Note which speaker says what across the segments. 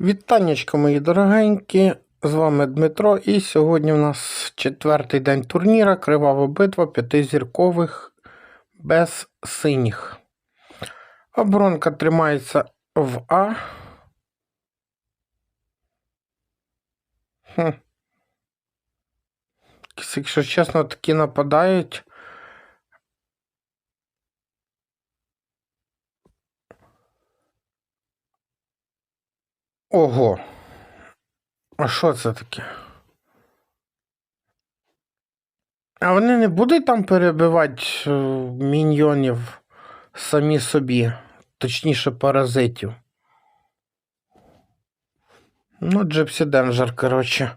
Speaker 1: Вітаннячка, мої дорогенькі. З вами Дмитро, і сьогодні у нас четвертий день турніра. Кривава битва п'ятизіркових без синіх. Оборонка тримається в А. Хм. Якщо чесно, такі нападають. Ого. А що це таке? А вони не будуть там перебивати е, міньйонів самі собі, точніше паразитів. Ну, Джипсі Денджер, коротше.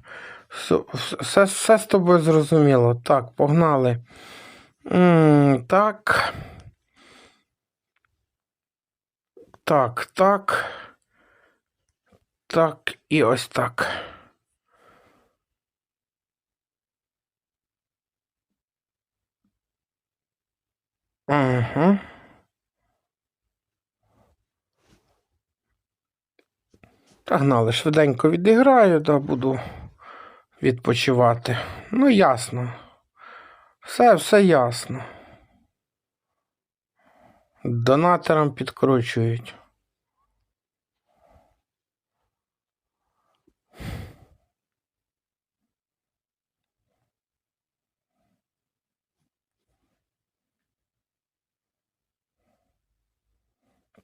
Speaker 1: Все, все, з тобою зрозуміло. Так, погнали. М, так. Так, так. Так, і ось так. Угу. Погнали, швиденько відіграю, да буду відпочивати. Ну, ясно. Все, все ясно. Донаторам підкручують.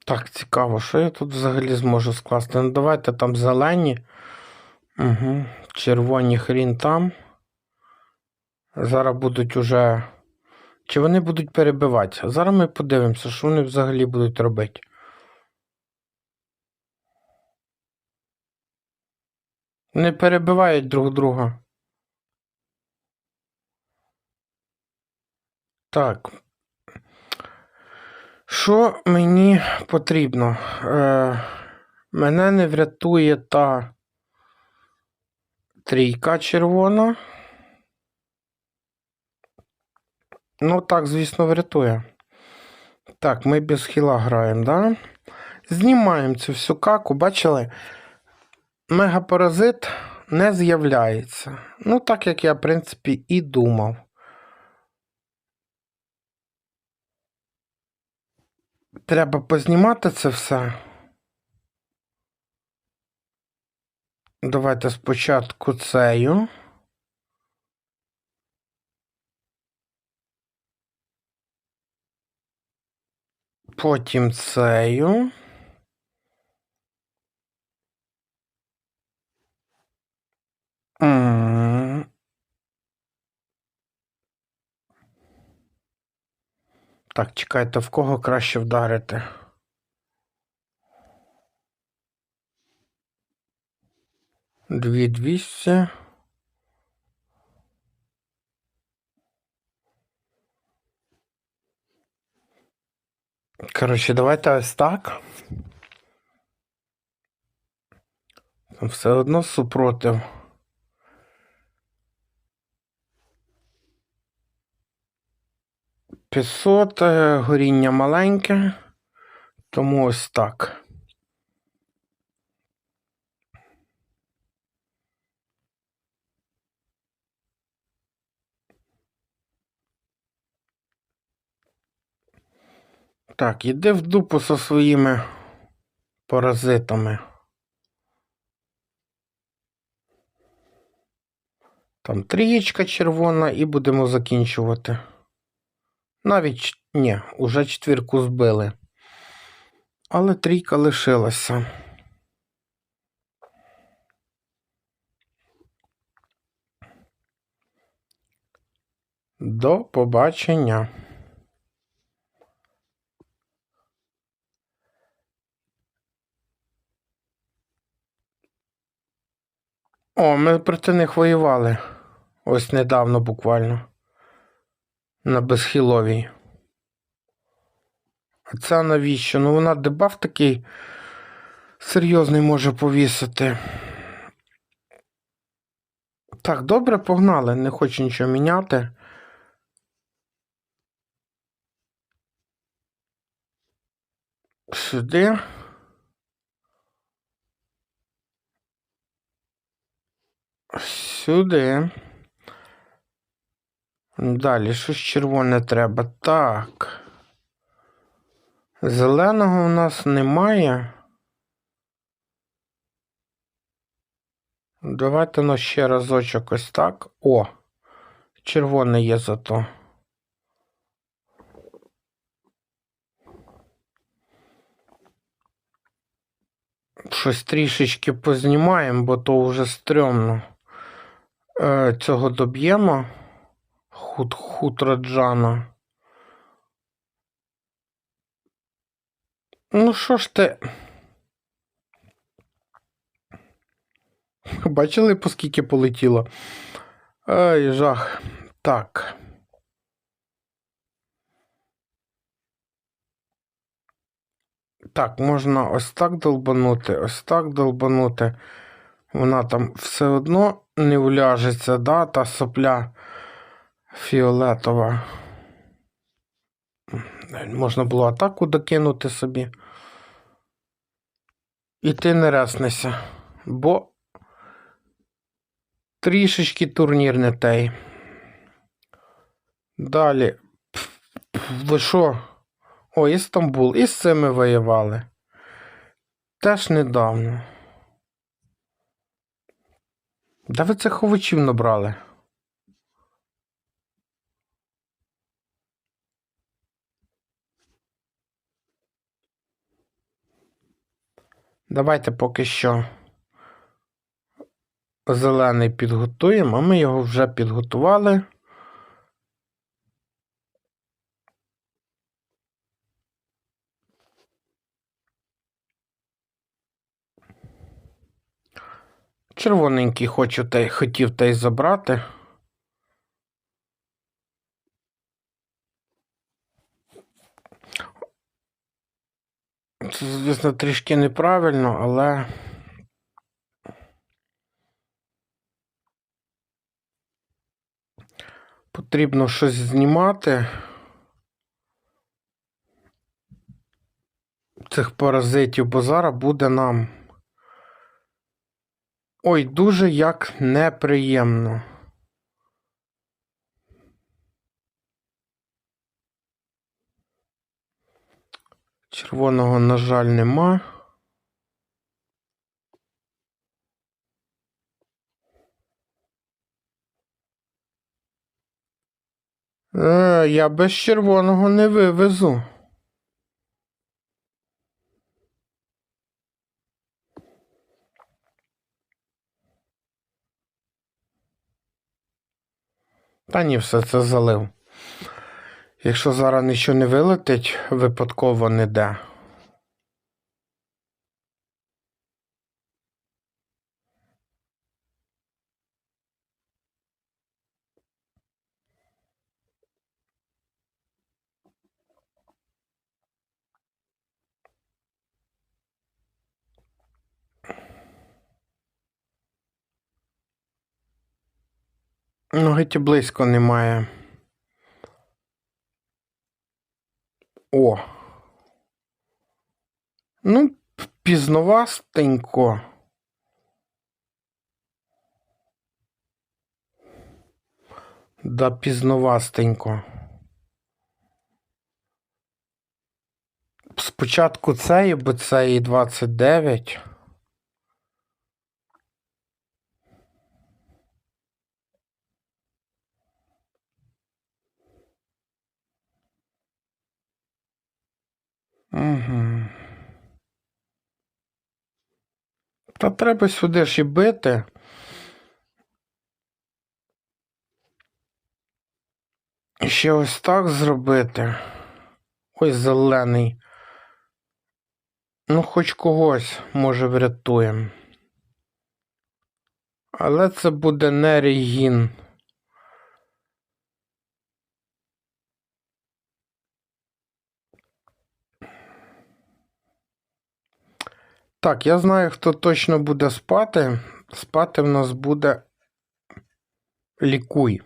Speaker 1: Так, цікаво, що я тут взагалі зможу скласти? Ну, давайте там зелені. Угу. Червоні хрін там. Зараз будуть уже. Чи вони будуть перебивати? Зараз ми подивимося, що вони взагалі будуть робити. Не перебивають друг друга. Так. Що мені потрібно? Е, Мене не врятує та трійка червона. Ну, так, звісно, врятує. Так, ми без хіла граємо, да? Знімаємо цю всю каку, бачили? Мегапаразит не з'являється. Ну, так як я, в принципі, і думав. Треба познімати це все. Давайте спочатку цею. Потім цею. М. Так, чекайте, в кого краще вдарити? Дві двісті. Коротше, давайте ось так. Все одно супротив. П'ятсот, е, горіння маленьке, тому ось так. Так, іди в дупу зі своїми паразитами. Там трієчка червона і будемо закінчувати. Навіть ні, уже четвірку збили. Але трійка лишилася. До побачення. О, ми проти них воювали. Ось недавно буквально на безхиловій. А ця навіщо? Ну вона дебаф такий серйозний може повісити. Так, добре погнали, не хочу нічого міняти. Сюди. Сюди. Далі, щось червоне треба. Так. Зеленого у нас немає. Давайте ну ще разочок ось так. О, червоне є зато. Щось трішечки познімаємо, бо то вже стрьомно. Е, цього доб'ємо. Хут, хутроджана. Ну, що ж ти. Бачили, по скільки полетіло? Ай, жах. Так. Так, можна ось так долбанути, ось так долбанути. Вона там все одно не вляжеться, да, та сопля фіолетова. Можна було атаку докинути собі. І ти не реснешся, бо трішечки турнір не той. Далі. Ви що? О, Істамбул. І з цими воювали. Теж недавно. Да ви цих овочів набрали? Давайте поки що зелений підготуємо, а ми його вже підготували. Червоненький хочу та й хотів та й забрати. Це, звісно, трішки неправильно, але. Потрібно щось знімати. Цих паразитів, бо зараз буде нам. Ой, дуже як неприємно. Червоного, на жаль, нема. Е, я без червоного не вивезу. Та ні, все це залив. Якщо зараз нічого не вилетить, випадково не де. Ну, геть близько немає. О. Ну, пізновастенько. Да, пізновастенько. Спочатку цей, бо цей і 29. Угу. Та треба сюди ж і бити. І ще ось так зробити. Ось зелений. Ну, хоч когось, може, врятуємо. Але це буде не регін. Так, я знаю, хто точно буде спати. Спати в нас буде лікуй.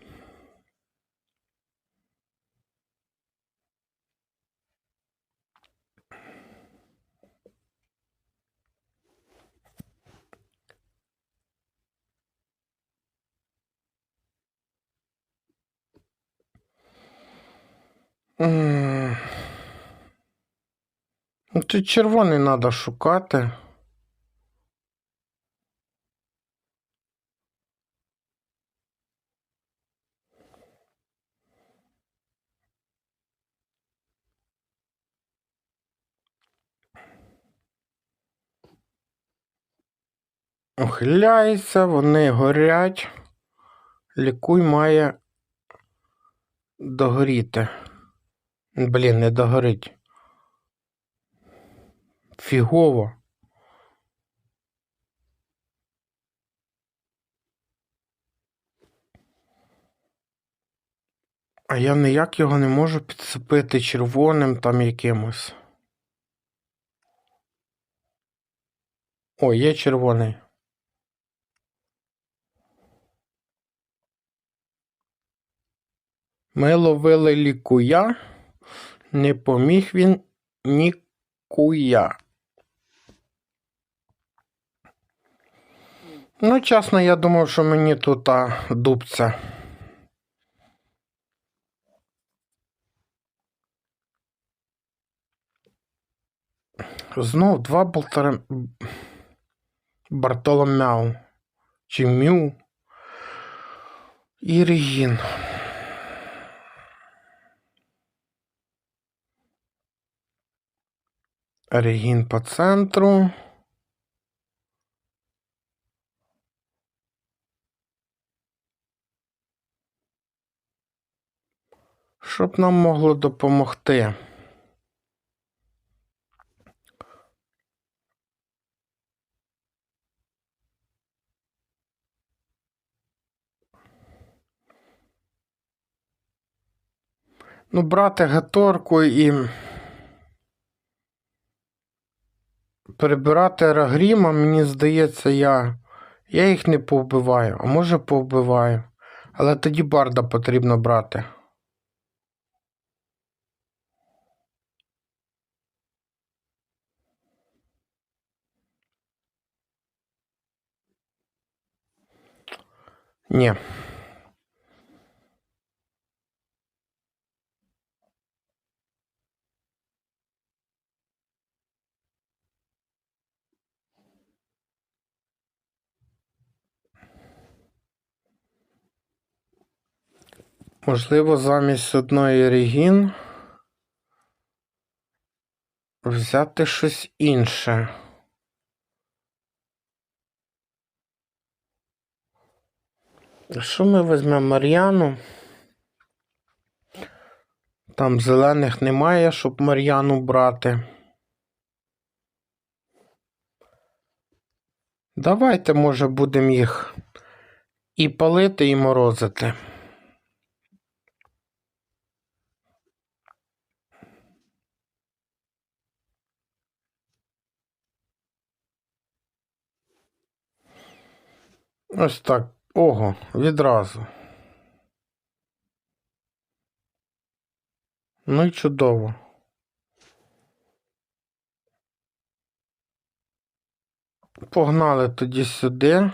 Speaker 1: Ну, тут червоний треба шукати. Ухиляється, вони горять. Лікуй має догоріти. Блін, не догорить. Фігово. А я ніяк його не можу підсипити червоним там якимось. О, є червоний. Ми ловили лікуя, не поміг він нікуя. Ну, чесно, я думав, що мені тут а, дубця. Знов два болтара... Бартоломеу. Чи Мю. І. Регін по центру. Щоб нам могло допомогти. Ну, брати гаторку і перебирати рагріма, мені здається, я. Я їх не повбиваю, а може повбиваю. Але тоді барда потрібно брати. Ні. Можливо, замість одної регін взяти щось інше. Що ми візьмемо Мар'яну? Там зелених немає, щоб Мар'яну брати. Давайте, може, будемо їх і палити, і морозити. Ось так. Ого, відразу. Ну і чудово. Погнали тоді сюди.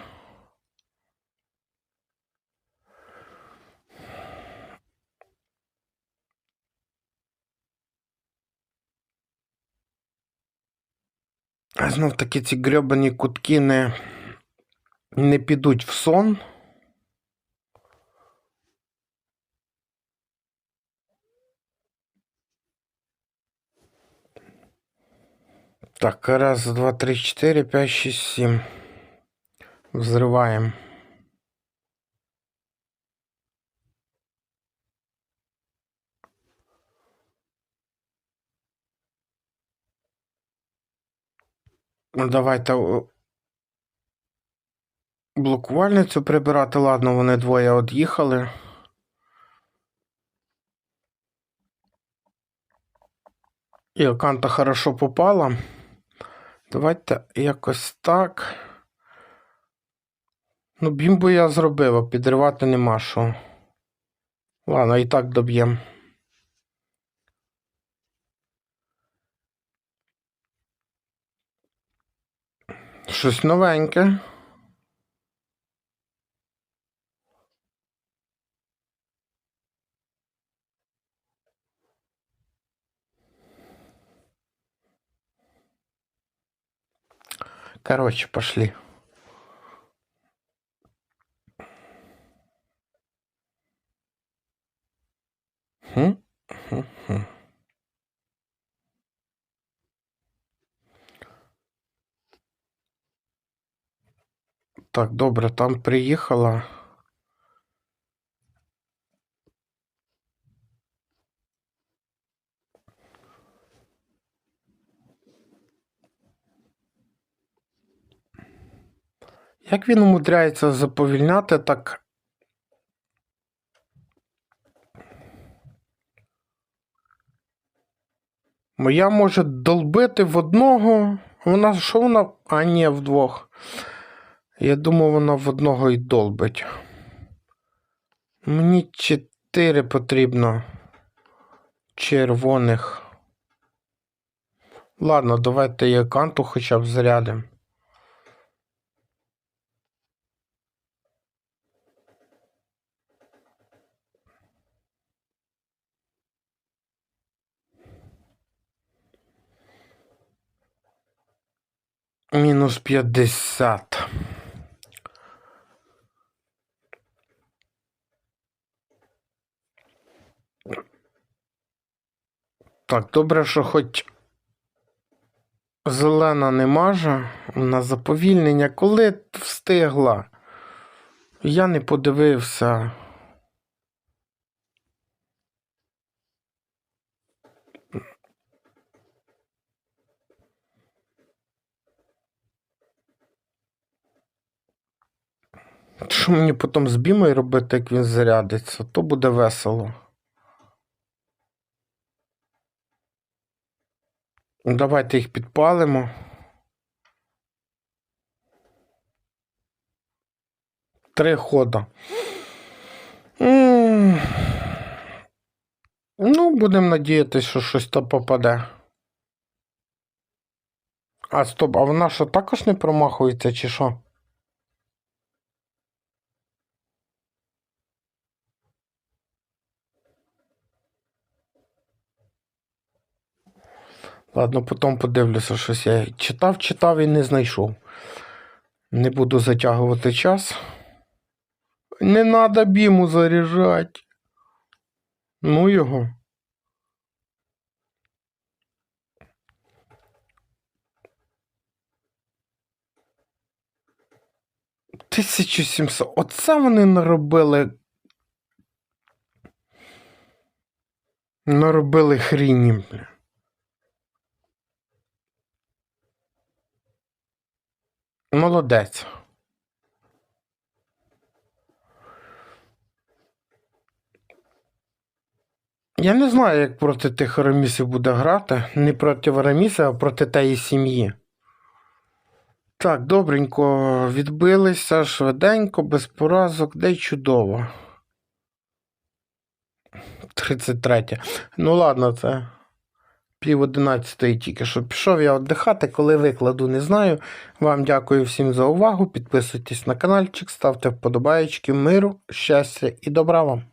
Speaker 1: Знов таки ці грьобані кутки не, не підуть в сон. Так, раз, два, три, четыре, пять, шесть, семь. Взрываем. Ну, давайте о, блокувальницю прибирати. Ладно, вони двоє од'їхали. І Оканта хорошо попала. Давайте якось так. Ну, бімбу я зробив, а підривати нема що. Ладно, і так доб'ємо. Щось новеньке. Короче, пошли. Хм? Хм, хм. Так, добре, там приїхала. Як він умудряється заповільняти так. Моя може долбити в одного. Вона що вона? А, ні, вдвох. Я думав, вона в одного і долбить. Мені чотири потрібно червоних. Ладно, давайте я канту хоча б зарядимо. Мінус 50. Так, добре, що хоч зелена не маже на заповільнення. Коли встигла? Я не подивився. Що мені потім з бімою робити, як він зарядиться, то буде весело. Давайте їх підпалимо. Три хода. Ну, будемо надіятися, що щось то попаде. А, стоп, а вона що також не промахується, чи що? Ладно, потім подивлюся, щось я читав, читав і не знайшов. Не буду затягувати час. Не треба біму заряджати. Ну його. Тисячу сімсот. Оце вони наробили. Наробили хріні, бля. Молодець. Я не знаю, як проти тих рамісів буде грати. Не проти Араміса, а проти тієї сім'ї. Так, добренько, відбилися швиденько, без поразок, де й чудово. 33. Ну ладно, це пів одинадцятої тільки що пішов я віддихати, коли викладу, не знаю. Вам дякую всім за увагу. Підписуйтесь на каналчик, ставте вподобаєчки, миру, щастя і добра вам.